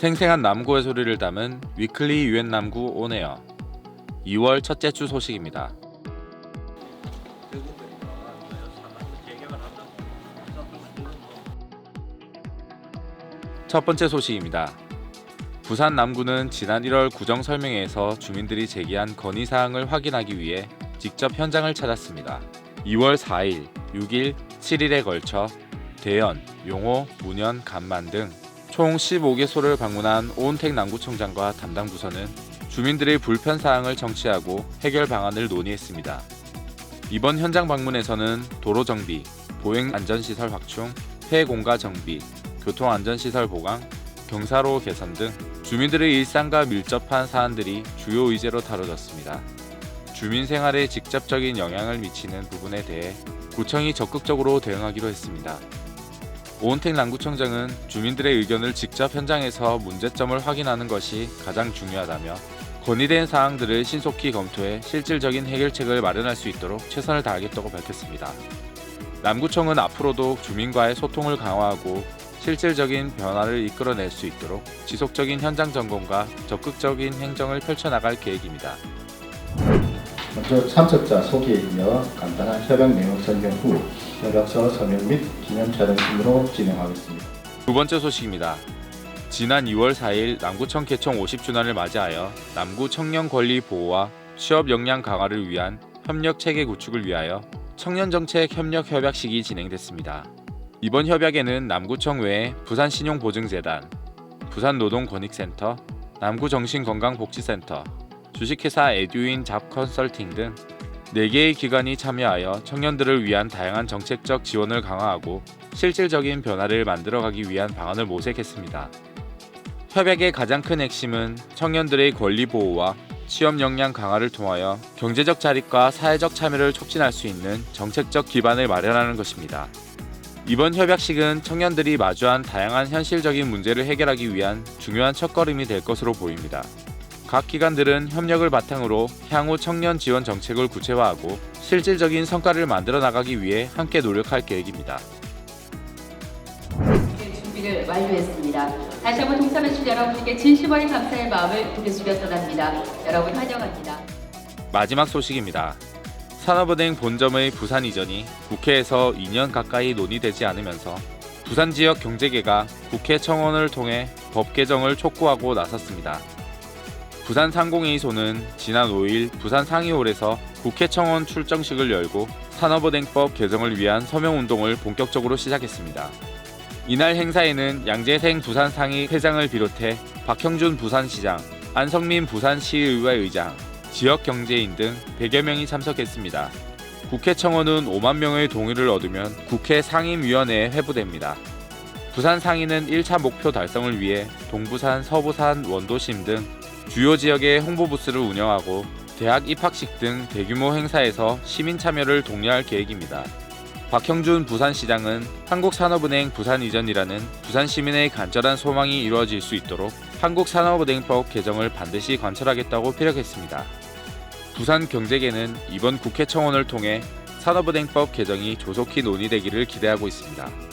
생생한 남구의 소리를 담은 위클리 유엔 남구 온에어 2월 첫째 주 소식입니다. 첫 번째 소식입니다. 부산 남구는 지난 1월 구정 설명회에서 주민들이 제기한 건의 사항을 확인하기 위해 직접 현장을 찾았습니다. 2월 4일, 6일, 7일에 걸쳐 대연, 용호, 문현, 간만 등 총 15개소를 방문한 오은택 남구청장과 담당 부서는 주민들의 불편 사항을 정치하고 해결 방안을 논의했습니다. 이번 현장 방문에서는 도로 정비, 보행 안전시설 확충, 폐 공가 정비, 교통 안전시설 보강, 경사로 개선 등 주민들의 일상과 밀접한 사안들이 주요 의제로 다뤄졌습니다. 주민 생활에 직접적인 영향을 미치는 부분에 대해 구청이 적극적으로 대응하기로 했습니다. 오은택 남구청장은 주민들의 의견을 직접 현장에서 문제점을 확인하는 것이 가장 중요하다며 건의된 사항들을 신속히 검토해 실질적인 해결책을 마련할 수 있도록 최선을 다하겠다고 밝혔습니다. 남구청은 앞으로도 주민과의 소통을 강화하고 실질적인 변화를 이끌어낼 수 있도록 지속적인 현장 점검과 적극적인 행정을 펼쳐나갈 계획입니다. 먼저 참석자 소개에 이어 간단한 협약 내용 설명 후 협약서 서명 및 기념 촬영 순으로 진행하겠습니다. 두 번째 소식입니다. 지난 2월 4일 남구청 개청 50주년을 맞이하여 남구 청년 권리 보호와 취업 역량 강화를 위한 협력 체계 구축을 위하여 청년 정책 협력 협약식이 진행됐습니다. 이번 협약에는 남구청 외에 부산신용보증재단, 부산노동권익센터, 남구정신건강복지센터, 주식회사 에듀인 잡컨설팅 등 4개의 기관이 참여하여 청년들을 위한 다양한 정책적 지원을 강화하고 실질적인 변화를 만들어가기 위한 방안을 모색했습니다. 협약의 가장 큰 핵심은 청년들의 권리 보호와 취업 역량 강화를 통하여 경제적 자립과 사회적 참여를 촉진할 수 있는 정책적 기반을 마련하는 것입니다. 이번 협약식은 청년들이 마주한 다양한 현실적인 문제를 해결하기 위한 중요한 첫걸음이 될 것으로 보입니다. 각 기관들은 협력을 바탕으로 향후 청년 지원 정책을 구체화하고 실질적인 성과를 만들어 나가기 위해 함께 노력할 계획입니다. 네, 준비를 완료했습니다. 다시 한번 동사매출 여러분께 진심 어린 감사의 마음을 보내주며 떠납니다. 여러분 환영합니다. 마지막 소식입니다. 산업은행 본점의 부산 이전이 국회에서 2년 가까이 논의되지 않으면서 부산 지역 경제계가 국회 청원을 통해 법 개정을 촉구하고 나섰습니다. 부산 상공회의소는 지난 5일 부산 상의홀에서 국회 청원 출정식을 열고 산업은행법 개정을 위한 서명 운동을 본격적으로 시작했습니다. 이날 행사에는 양재생 부산 상의 회장을 비롯해 박형준 부산시장, 안성민 부산시의회 의장, 지역 경제인 등 100여 명이 참석했습니다. 국회 청원은 5만 명의 동의를 얻으면 국회 상임위원회에 회부됩니다. 부산 상인은 1차 목표 달성을 위해 동부산, 서부산, 원도심 등 주요 지역에 홍보 부스를 운영하고 대학 입학식 등 대규모 행사에서 시민 참여를 독려할 계획입니다. 박형준 부산시장은 한국산업은행 부산 이전이라는 부산 시민의 간절한 소망이 이루어질 수 있도록 한국산업은행법 개정을 반드시 관철하겠다고 피력했습니다. 부산 경제계는 이번 국회 청원을 통해 산업은행법 개정이 조속히 논의되기를 기대하고 있습니다.